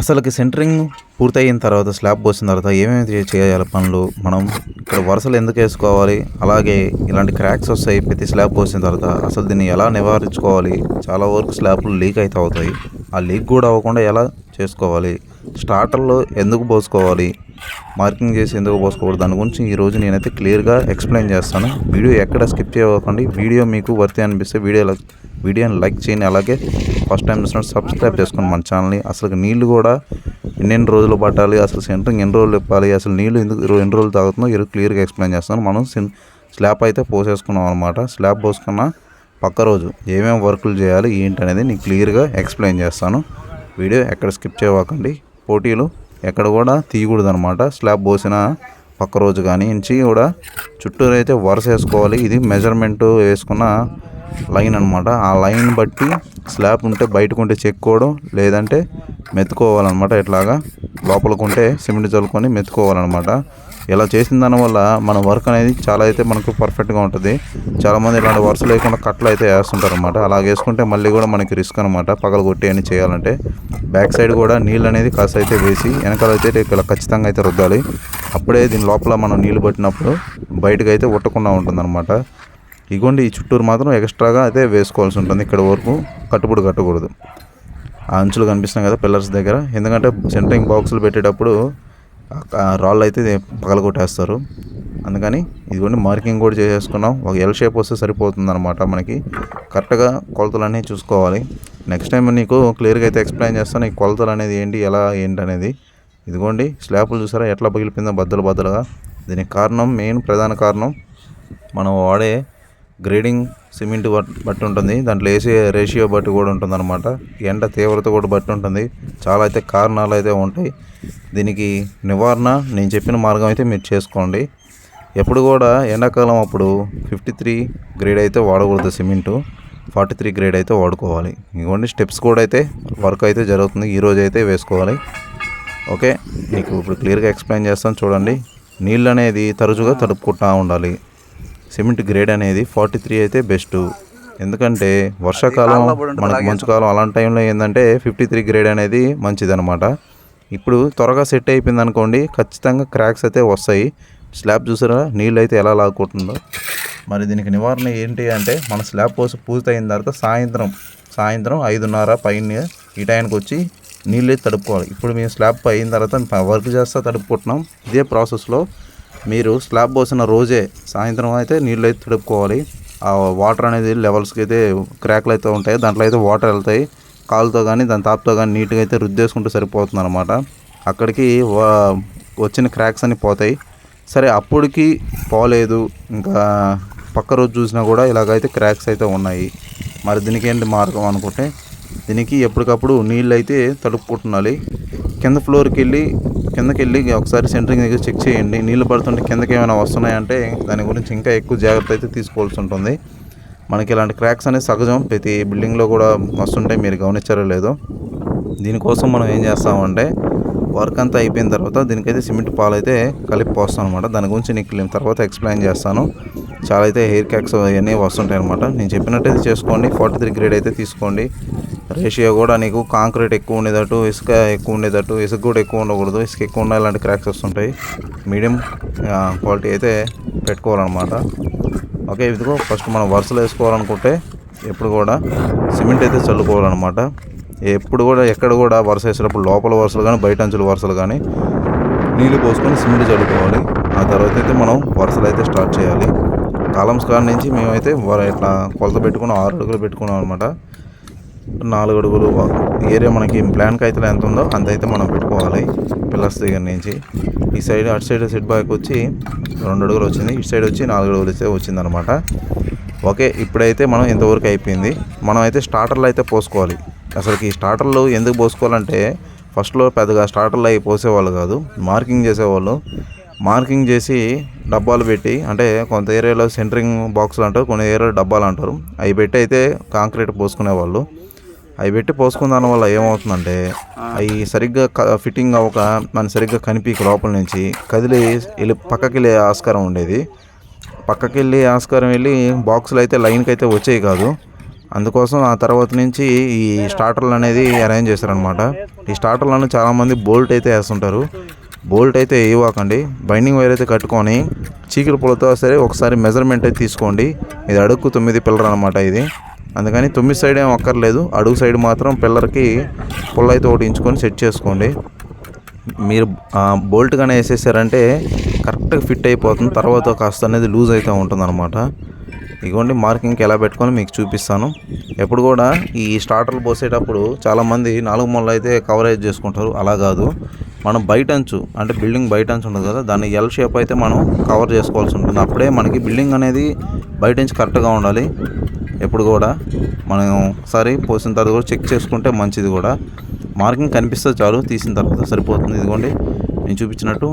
అసలుకి సెంటరింగ్ పూర్తయిన తర్వాత స్లాబ్ పోసిన తర్వాత ఏమేమి చేయాలి పనులు? మనం ఇక్కడ వరుసలు ఎందుకు వేసుకోవాలి? అలాగే ఇలాంటి క్రాక్స్ వస్తాయి ప్రతి స్లాబ్ పోసిన తర్వాత. అసలు దీన్ని ఎలా నివారించుకోవాలి? చాలా వరకు స్లాబ్లు లీక్ అయితే అవుతాయి. ఆ లీక్ కూడా అవ్వకుండా ఎలా చేసుకోవాలి? స్టార్టర్లో ఎందుకు పోసుకోవాలి? మార్కింగ్ చేసి ఎందుకు పోసుకోకూడదు? దాని గురించి ఈరోజు నేనైతే క్లియర్గా ఎక్స్ప్లెయిన్ చేస్తాను. వీడియో ఎక్కడ స్కిప్ చేయకండి వీడియో మీకు వర్తి అనిపిస్తే వీడియోలో వీడియోని లైక్ చేయండి. అలాగే ఫస్ట్ టైం చూసినట్టు సబ్స్క్రైబ్ చేసుకోండి మన ఛానల్ని. అసలు నీళ్ళు కూడా ఎన్నెన్ని రోజులు పట్టాలి అసలు సెంటరింగ్ ఎన్ని రోజులు ఇప్పాలి అసలు నీళ్ళు ఎందుకు ఎన్ని రోజులు తాగుతుందో ఇరు క్లియర్గా ఎక్స్ప్లెయిన్ చేస్తాను మనం సిన్ స్లాబ్ అయితే పోసేసుకున్నాం అనమాట స్లాబ్ పోసుకున్న పక్క రోజు ఏమేమి వర్కులు చేయాలి ఏంటి అనేది నేను క్లియర్గా ఎక్స్ప్లెయిన్ చేస్తాను. వీడియో ఎక్కడ స్కిప్ చేయవాకండి. పోటీలు ఎక్కడ కూడా తీయకూడదు అనమాట స్లాబ్ పోసిన పక్క రోజు కానీ ఇంచి కూడా చుట్టూరు అయితే వరుస వేసుకోవాలి. ఇది మెజర్మెంట్ వేసుకున్న లైన్ అనమాట ఆ లైన్ బట్టి స్లాబ్ ఉంటే బయటకు ఉంటే చెక్కుకోవడం లేదంటే మెత్తుకోవాలన్నమాట ఇట్లాగా. లోపలకుంటే సిమెంట్ చల్లుకొని మెత్తుకోవాలన్నమాట ఇలా చేసిన దానివల్ల మన వర్క్ అనేది చాలా అయితే మనకు పర్ఫెక్ట్గా ఉంటుంది. చాలామంది ఇలాంటి వరుస లేకుండా కట్లు అయితే వేస్తుంటారు అనమాట అలా వేసుకుంటే మళ్ళీ కూడా మనకి రిస్క్ అనమాట పగల కొట్టి అని చేయాలంటే బ్యాక్ సైడ్ కూడా నీళ్ళు అనేది కాస్త అయితే వేసి వెనకాల అయితే ఇలా ఖచ్చితంగా అయితే రుద్దాలి. అప్పుడే దీని లోపల మనం నీళ్ళు పట్టినప్పుడు బయటకు అయితే ఉట్టకుండా ఉంటుందన్నమాట. ఇగోండి ఈ చుట్టూరు మాత్రం ఎక్స్ట్రాగా అయితే వేసుకోవాల్సి ఉంటుంది ఇక్కడ వరకు. కట్టుబడి కట్టకూడదు. ఆ అంచులు కనిపిస్తున్నాయి కదా పిల్లర్స్ దగ్గర. ఎందుకంటే సెంటరింగ్ బాక్సులు పెట్టేటప్పుడు రాళ్ళు అయితే పగలగొట్టేస్తారు. అందుకని ఇదిగోండి మార్కింగ్ కూడా చేసేసుకున్నాం. ఒక ఎల్ షేప్ వస్తే సరిపోతుంది అనమాట మనకి. కరెక్ట్గా కొలతలు అనేవి చూసుకోవాలి. నెక్స్ట్ టైం నీకు క్లియర్గా అయితే ఎక్స్ప్లెయిన్ చేస్తాను ఈ కొలతలు అనేది ఏంటి ఎలా ఏంటి అనేది. ఇదిగోండి స్లాబ్లు చూసారా? ఎట్లా పగిలిపోయిందో బద్దలు బద్దలుగా. దీనికి కారణం మెయిన్ ప్రధాన కారణం మనం వాడే గ్రేడింగ్ సిమెంట్ బట్- బట్టి ఉంటుంది. దాంట్లో వేసే రేషియో బట్టి కూడా ఉంటుంది అనమాట ఎండ తీవ్రత కూడా బట్టి ఉంటుంది. చాలా అయితే కారణాలు అయితే ఉంటాయి. దీనికి నివారణ నేను చెప్పిన మార్గం అయితే మీరు చేసుకోండి. ఎప్పుడు కూడా ఎండాకాలం అప్పుడు ఫిఫ్టీ త్రీ గ్రేడ్ అయితే వాడకూడదు సిమెంటు. ఫార్టీ త్రీ గ్రేడ్ అయితే వాడుకోవాలి. ఇవ్వండి స్టెప్స్ కూడా అయితే వర్క్ అయితే జరుగుతుంది. ఈ రోజు అయితే వేసుకోవాలి. ఓకే? మీకు ఇప్పుడు క్లియర్గా ఎక్స్ప్లెయిన్ చేస్తాను. చూడండి. నీళ్ళు అనేది తరచుగా తడుపుకుంటూ ఉండాలి. సిమెంట్ గ్రేడ్ అనేది ఫార్టీ త్రీ అయితే బెస్ట్. ఎందుకంటే వర్షాకాలం మనకు మంచు కాలం అలాంటి టైంలో ఏంటంటే ఫిఫ్టీ త్రీ గ్రేడ్ అనేది మంచిదన్నమాట. ఇప్పుడు త్వరగా సెట్ అయిపోయింది అనుకోండి ఖచ్చితంగా క్రాక్స్ అయితే వస్తాయి. స్లాబ్ చూసారా? నీళ్ళు అయితే ఎలా లాక్కుంటుందో. మరి దీనికి నివారణ ఏంటి అంటే మన స్లాబ్ పోసి పూర్తయిన తర్వాత సాయంత్రం సాయంత్రం ఐదున్నర పైన ఈ టైంకి వచ్చి నీళ్ళు అయితే తడుపుకోవాలి. ఇప్పుడు మేము స్లాబ్ అయిన తర్వాత వర్క్ చేస్తా తడుపుకుంటున్నాం. ఇదే ప్రాసెస్లో మీరు స్లాబ్ పోసిన రోజే సాయంత్రం అయితే నీళ్ళు అయితే తడుపుకోవాలి. ఆ వాటర్ అనేది లెవెల్స్కి అయితే క్రాక్లు అయితే ఉంటాయి. దాంట్లో అయితే వాటర్ వెళ్తాయి. కాలుతో కానీ దాని తాపుతో కానీ నీట్గా అయితే రుద్దేసుకుంటే సరిపోతుంది అనమాట అక్కడికి వా- వచ్చిన క్రాక్స్ అన్ని పోతాయి. సరే అప్పటికి పోలేదు. ఇంకా పక్క రోజు చూసినా కూడా ఇలాగైతే క్రాక్స్ అయితే ఉన్నాయి. మరి దీనికి ఏంటి మార్గం అనుకుంటే దీనికి ఎప్పటికప్పుడు నీళ్ళు అయితే తడుపుకుంటున్నాలి. కింద ఫ్లోర్కి వెళ్ళి కిందకి వెళ్ళి ఒకసారి సెంటరింగ్ దగ్గర చెక్ చేయండి. నీళ్ళు పడుతుంటే కిందకి ఏమైనా వస్తున్నాయంటే దాని గురించి ఇంకా ఎక్కువ జాగ్రత్త అయితే తీసుకోవాల్సి ఉంటుంది. మనకి ఇలాంటి క్రాక్స్ అనేది సహజం. ప్రతి బిల్డింగ్లో కూడా వస్తుంటాయి మీరు గమనించారో లేదో. దీనికోసం మనం ఏం చేస్తామంటే వర్క్ అంతా అయిపోయిన తర్వాత దీనికైతే సిమెంట్ పాలు అయితే కలిపి పోస్తాను అనమాట దాని గురించి నీకు తర్వాత ఎక్స్ప్లెయిన్ చేస్తాను. చాలా అయితే హెయిర్ క్యాక్స్ అవన్నీ వస్తుంటాయి అనమాట నేను చెప్పినట్టయితే చేసుకోండి. ఫార్టీ త్రీ గ్రేడ్ అయితే తీసుకోండి. రేషియో కూడా నీకు కాంక్రీట్ ఎక్కువ ఉండేటట్టు ఇసుక ఎక్కువ ఉండేటట్టు ఇసుక కూడా ఎక్కువ ఉండకూడదు. ఇసుక ఎక్కువ ఉండాలి ఇలాంటి క్రాక్స్ వస్తుంటాయి. మీడియం క్వాలిటీ అయితే పెట్టుకోవాలన్నమాట. ఓకే ఇదిగో ఫస్ట్ మనం వరుసలు వేసుకోవాలనుకుంటే ఎప్పుడు కూడా సిమెంట్ అయితే చల్లుకోవాలన్నమాట. ఎప్పుడు కూడా ఎక్కడ కూడా వరుస వేసేటప్పుడు లోపల వరుసలు కానీ బయట అంచుల వరుసలు కానీ నీళ్ళు పోసుకొని సిమెంట్ చల్లుకోవాలి. ఆ తర్వాత అయితే మనం వరుసలు అయితే స్టార్ట్ చేయాలి. కాలమ్స్ కాడ నుంచి మేమైతే ఇట్లా కొలత పెట్టుకుని ఆరు అడుగులు పెట్టుకున్నాం అనమాట నాలుగు అడుగులు ఏరియా మనకి ప్లాన్కి అయితే ఎంత ఉందో అంత అయితే మనం పెట్టుకోవాలి. పిల్లర్స్ దగ్గర నుంచి. ఈ సైడ్ అటు సైడ్ సెట్ బ్యాక్ వచ్చి రెండు అడుగులు వచ్చింది. ఇటు సైడ్ వచ్చి నాలుగు అడుగులు అయితే వచ్చిందనమాట ఓకే ఇప్పుడైతే మనం ఇంతవరకు అయిపోయింది. మనం అయితే స్టార్టర్లు అయితే పోసుకోవాలి. అసలుకి ఈ స్టార్టర్లు ఎందుకు పోసుకోవాలంటే ఫస్ట్లో పెద్దగా స్టార్టర్లు అవి పోసేవాళ్ళు కాదు మార్కింగ్ చేసేవాళ్ళు. మార్కింగ్ చేసి డబ్బాలు పెట్టి అంటే కొంత ఏరియాలో సెంటరింగ్ బాక్సులు అంటారు కొన్ని ఏరియాలో డబ్బాలు అంటారు. అవి పెట్టి అయితే కాంక్రీట్ పోసుకునేవాళ్ళు. అవి పెట్టి పోసుకున్న దాని వల్ల ఏమవుతుందంటే అవి సరిగ్గా క- ఫిట్టింగ్ అవ్వక మనం సరిగ్గా కనిపించక లోపల నుంచి కదిలి వెళ్ళి పక్కకి వెళ్ళే ఆస్కారం ఉండేది. పక్కకి వెళ్ళి ఆస్కారం వెళ్ళి బాక్సులు అయితే లైన్కి అయితే వచ్చేవి కాదు. అందుకోసం ఆ తర్వాత నుంచి ఈ స్టార్టర్లు అనేది అరేంజ్ చేశారనమాట ఈ స్టార్టర్లను చాలామంది బోల్ట్ అయితే వేస్తుంటారు. బోల్ట్ అయితే వేయవాకండి. బైండింగ్ వైర్ అయితే కట్టుకొని చీకటి పొలతో సరే ఒకసారి మెజర్మెంట్ అయితే తీసుకోండి. ఇది అడుగు తొమ్మిది పిల్లర్ అనమాట ఇది. అందుకని తొమ్మిది సైడ్ ఏం అక్కర్లేదు. అడుగు సైడ్ మాత్రం పిల్లర్కి పుల్ల అయితే ఒకటి ఇంచుకొని సెట్ చేసుకోండి. మీరు బోల్ట్ కానీ వేసేసారంటే కరెక్ట్గా ఫిట్ అయిపోతుంది. తర్వాత కాస్త అనేది లూజ్ అయితే ఉంటుందన్నమాట. ఇదిగోండి మార్కింగ్కి ఎలా పెట్టుకొని మీకు చూపిస్తాను. ఎప్పుడు కూడా ఈ స్టార్టర్లు పోసేటప్పుడు చాలామంది నాలుగు మూలలు అయితే కవరేజ్ చేసుకుంటారు. అలా కాదు. మనం బయట అంచు అంటే బిల్డింగ్ బయట అంచు ఉంటుంది కదా దాన్ని ఎల్ షేప్ అయితే మనం కవర్ చేసుకోవాల్సి ఉంటుంది. అప్పుడే మనకి బిల్డింగ్ అనేది బయట నుంచి కరెక్ట్గా ఉండాలి. ఎప్పుడు కూడా మనం ఒకసారి పోసిన తర్వాత కూడా చెక్ చేసుకుంటే మంచిది కూడా. మార్కింగ్ కనిపిస్తే చాలు తీసిన తర్వాత సరిపోతుంది. ఇదిగోండి నేను చూపించినట్టు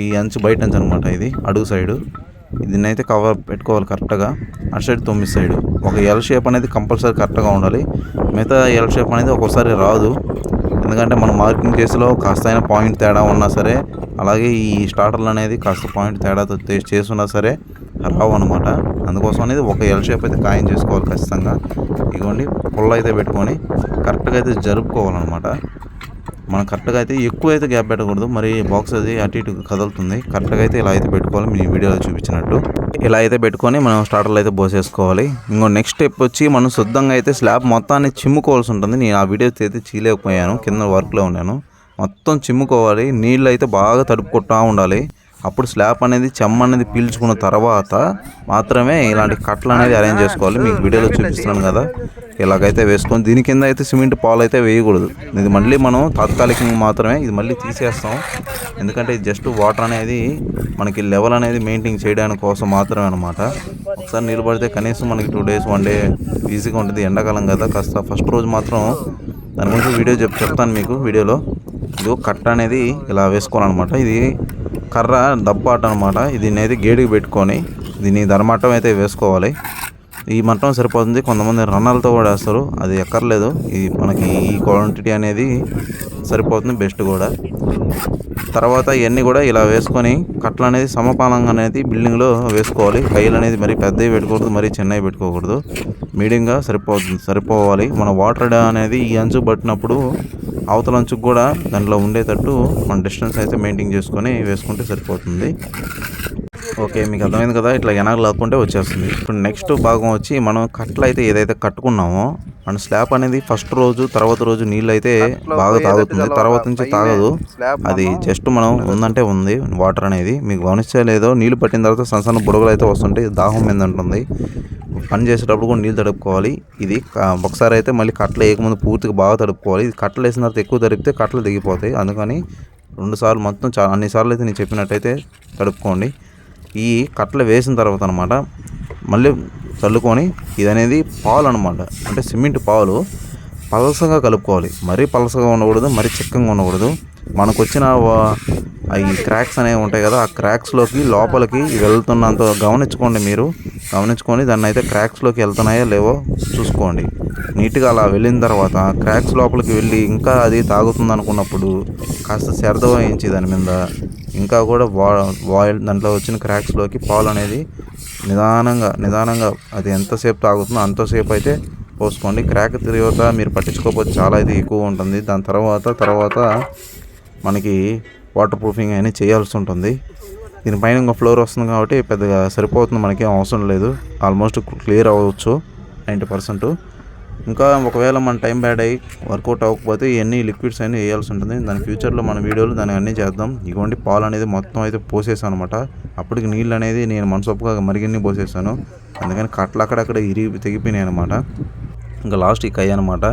ఈ అంచు బయట అంచు అనమాట ఇది అడుగు సైడు. దీన్ని అయితే కవర్ పెట్టుకోవాలి కరెక్ట్గా అటు సైడ్ తొమ్మిది సైడ్ ఒక ఎల్ షేప్ అనేది కంపల్సరీ కరెక్ట్గా ఉండాలి. మిగతా ఎల్ షేప్ అనేది ఒక్కోసారి రాదు. ఎందుకంటే మనం మార్కింగ్ చేసేలో కాస్త అయినా పాయింట్ తేడా ఉన్నా సరే అలాగే ఈ స్టార్టర్లు అనేది కాస్త పాయింట్ తేడాతో తే- చేసున్నా సరే రావు అనమాట అందుకోసం అనేది ఒక ఎల్ షేప్ అయితే ఖాయం చేసుకోవాలి ఖచ్చితంగా. ఇదిగోండి పుల్ల అయితే పెట్టుకొని కరెక్ట్గా అయితే జరుపుకోవాలన్నమాట. మనం కరెక్ట్గా అయితే ఎక్కువ అయితే గ్యాప్ పెట్టకూడదు. మరి బాక్స్ అది అటు ఇటు కదులుతుంది. కరెక్ట్గా అయితే ఇలా అయితే పెట్టుకోవాలి. మీ వీడియోలో చూపించినట్టు. ఇలా అయితే పెట్టుకొని మనం స్టార్టర్లు అయితే పోసేసుకోవాలి. ఇంకో నెక్స్ట్ స్టెప్ వచ్చి మనం శుద్ధంగా అయితే స్లాబ్ మొత్తాన్ని చిమ్ముకోవాల్సి ఉంటుంది. నేను ఆ వీడియో అయితే చీలేకపోయాను కింద వర్క్లో ఉన్నాను. మొత్తం చిమ్ముకోవాలి. నీళ్ళు అయితే బాగా తడుపుకుంటా ఉండాలి. అప్పుడు స్లాబ్ అనేది చెమ్మ అనేది పీల్చుకున్న తర్వాత మాత్రమే ఇలాంటి కట్టలు అనేది అరేంజ్ చేసుకోవాలి. మీకు వీడియోలో చూపిస్తున్నాను కదా. ఇలాగైతే వేసుకొని దీని కింద అయితే సిమెంట్ పాలు అయితే వేయకూడదు. ఇది మళ్ళీ మనం తాత్కాలికంగా మాత్రమే ఇది మళ్ళీ తీసేస్తాం. ఎందుకంటే ఇది జస్ట్ వాటర్ అనేది మనకి లెవెల్ అనేది మెయింటైన్ చేయడానికి కోసం మాత్రమే అనమాట ఒకసారి నిలబడితే కనీసం మనకి టూ డేస్ వన్ డే ఈజీగా ఉంటుంది. ఎండాకాలం కదా కాస్త ఫస్ట్ రోజు మాత్రం దాని గురించి వీడియో చెప్ చెప్తాను మీకు వీడియోలో. ఇది కట్ట అనేది ఇలా వేసుకోవాలన్నమాట. ఇది కర్ర దప్పాట అనమాట దీన్ని అయితే గేడికి పెట్టుకొని దీన్ని ధర్మట్టం అయితే వేసుకోవాలి. ఈ మట్టం సరిపోతుంది. కొంతమంది రన్నాలతో కూడా వేస్తారు. అది ఎక్కర్లేదు. ఈ మనకి ఈ క్వాంటిటీ అనేది సరిపోతుంది బెస్ట్ కూడా. తర్వాత ఇవన్నీ కూడా ఇలా వేసుకొని కట్టలు అనేది సమపాలంగా అనేది బిల్డింగ్లో వేసుకోవాలి. కయ్యలు అనేది మరి పెద్దవి పెట్టుకోకూడదు మరి చిన్నవి పెట్టుకోకూడదు. మీడియంగా సరిపోతుంది సరిపోవాలి. మన వాటర్ అనేది ఈ అంచు పట్టినప్పుడు అవతల అంచుకు కూడా దాంట్లో ఉండేటట్టు మన డిస్టెన్స్ అయితే మెయింటైన్ చేసుకొని వేసుకుంటే సరిపోతుంది. ఓకే మీకు అర్థమైంది కదా? ఇట్లా వెనక లాక్కుంటే వచ్చేస్తుంది. ఇప్పుడు నెక్స్ట్ భాగం వచ్చి మనం కట్టలు అయితే ఏదైతే కట్టుకున్నామో మన స్లాబ్ అనేది ఫస్ట్ రోజు తర్వాత రోజు నీళ్ళు అయితే బాగా తాగుతుంది. తర్వాత నుంచి తాగదు. అది జస్ట్ మనం ఉందంటే ఉంది వాటర్ అనేది. మీకు గమనించే లేదో నీళ్ళు పట్టిన తర్వాత సన్న సన్న బుడగలు అయితే వస్తుంటాయి. దాహం మీద ఉంటుంది పని చేసేటప్పుడు కూడా నీళ్ళు తడుపుకోవాలి. ఇది ఒకసారి అయితే మళ్ళీ కట్టలు వేయకముందు పూర్తిగా బాగా తడుపుకోవాలి. ఇది కట్టలు వేసిన తర్వాత ఎక్కువ తడిపితే కట్టలు దిగిపోతాయి అందుకని రెండు సార్లు మొత్తం చాలా అన్ని సార్లు అయితే నేను చెప్పినట్టయితే తడుపుకోండి. ఈ కట్టలు వేసిన తర్వాత అనమాట మళ్ళీ చల్లుకొని ఇది అనేది పాలు అనమాట అంటే సిమెంట్ పాలు పలసగా కలుపుకోవాలి. మరీ పలసగా ఉండకూడదు మరీ చిక్కగా ఉండకూడదు. మనకు వచ్చిన ఈ క్రాక్స్ అనేవి ఉంటాయి కదా ఆ క్రాక్స్లోకి లోపలికి వెళ్తున్నంత గమనించుకోండి మీరు. గమనించుకొని దాన్ని అయితే క్రాక్స్లోకి వెళ్తున్నాయో లేవో చూసుకోండి. నీట్గా అలా వెళ్ళిన తర్వాత క్రాక్స్ లోపలికి వెళ్ళి ఇంకా అది తాగుతుంది అనుకున్నప్పుడు కాస్త శ్రద్ధ వహించి దాని మీద ఇంకా కూడా వా వాయిల్ దాంట్లో వచ్చిన క్రాక్స్లోకి పాలు అనేది నిదానంగా నిదానంగా అది ఎంతసేపు తాగుతుందో అంతసేపు అయితే పోసుకోండి. క్రాక్ తర్వాత మీరు పట్టించుకోకపోతే చాలా అయితే ఎక్కువ ఉంటుంది. దాని తర్వాత తర్వాత మనకి వాటర్ ప్రూఫింగ్ అయినా చేయాల్సి ఉంటుంది. దీనిపైన ఇంకా ఫ్లోర్ వస్తుంది కాబట్టి పెద్దగా సరిపోతుంది మనకి అవసరం లేదు. ఆల్మోస్ట్ క్లియర్ అవ్వచ్చు నైంటీ పర్సెంట్. ఇంకా ఒకవేళ మన టైం బ్యాడ్ అయ్యి వర్కౌట్ అవ్వకపోతే ఇవన్నీ లిక్విడ్స్ అన్నీ వేయాల్సి ఉంటుంది. దాని ఫ్యూచర్లో మన వీడియోలు దాన్ని అన్నీ చేద్దాం. ఇవ్వండి పాలు అనేది మొత్తం అయితే పోసేసాను అనమాట అప్పటికి నీళ్ళు అనేది నేను మనసొప్పుగా మరిగిన్ని పోసేసాను. అందుకని కట్టలు అక్కడక్కడ ఇరిగి తెగిపోయినాయి అనమాట ఇంకా లాస్ట్ ఇక కై అనమాట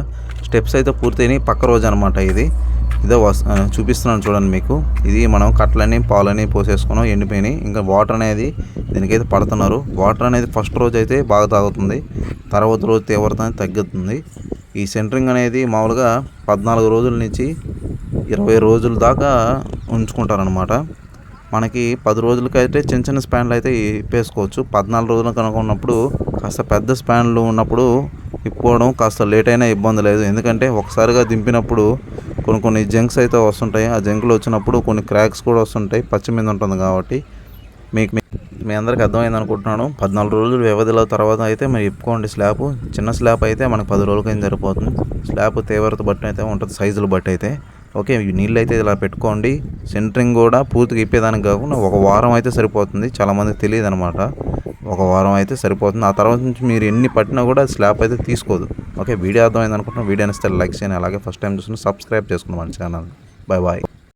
స్టెప్స్ అయితే పూర్తయినాయి. పక్క రోజు అనమాట ఇది. ఇదో చూపిస్తున్నాను చూడండి మీకు. ఇది మనం కట్లని పాలని పోసేసుకున్నాం ఎండిపోయినాయి. ఇంకా వాటర్ అనేది దీనికైతే పడుతున్నారు. వాటర్ అనేది ఫస్ట్ రోజు అయితే బాగా తాగుతుంది. తర్వాత రోజు తీవ్రత అనేది తగ్గుతుంది. ఈ సెంటరింగ్ అనేది మామూలుగా పద్నాలుగు రోజుల నుంచి ఇరవై రోజుల దాకా ఉంచుకుంటారనమాట మనకి పది రోజులకైతే చిన్న చిన్న స్పాన్లు అయితే ఇప్పేసుకోవచ్చు పద్నాలుగు రోజులు కనుక ఉన్నప్పుడు కాస్త పెద్ద స్పాన్లు ఉన్నప్పుడు ఇప్పుకోవడం కాస్త లేట్ అయినా ఇబ్బంది లేదు. ఎందుకంటే ఒకసారిగా దింపినప్పుడు కొన్ని కొన్ని జంక్స్ అయితే వస్తుంటాయి. ఆ జంకులు వచ్చినప్పుడు కొన్ని క్రాక్స్ కూడా వస్తుంటాయి. పచ్చి మీద ఉంటుంది కాబట్టి మీకు మీ- అందరికి అర్థమైంది అనుకుంటున్నాను. పద్నాలుగు రోజులు వ్యవధిలో తర్వాత అయితే మీరు ఇప్పుకోండి స్లాబ్. చిన్న స్లాబ్ అయితే మనకు పది రోజులకైనా సరిపోతుంది. స్లాబ్ తీవ్రత బట్టి అయితే ఉంటుంది. సైజులు బట్టి అయితే. ఓకే నీళ్ళు అయితే ఇలా పెట్టుకోండి. సెంటరింగ్ కూడా పూర్తిగా ఇప్పేదానికి కాకుండా ఒక వారం అయితే సరిపోతుంది. చాలామందికి తెలియదు అనమాట ఒక వారం అయితే సరిపోతుంది. ఆ తర్వాత నుంచి మీరు ఎన్ని పట్టినా కూడా స్లాబ్ అయితే తీసుకోదు. ఓకే వీడియో అర్థమైంది అనుకుంటున్నాను. వీడియో ఇస్తే లైక్ చేయండి. అలాగే ఫస్ట్ టైం చూసిన సబ్స్క్రైబ్ చేసుకోండి మన ఛానల్ బాయ్ బాయ్.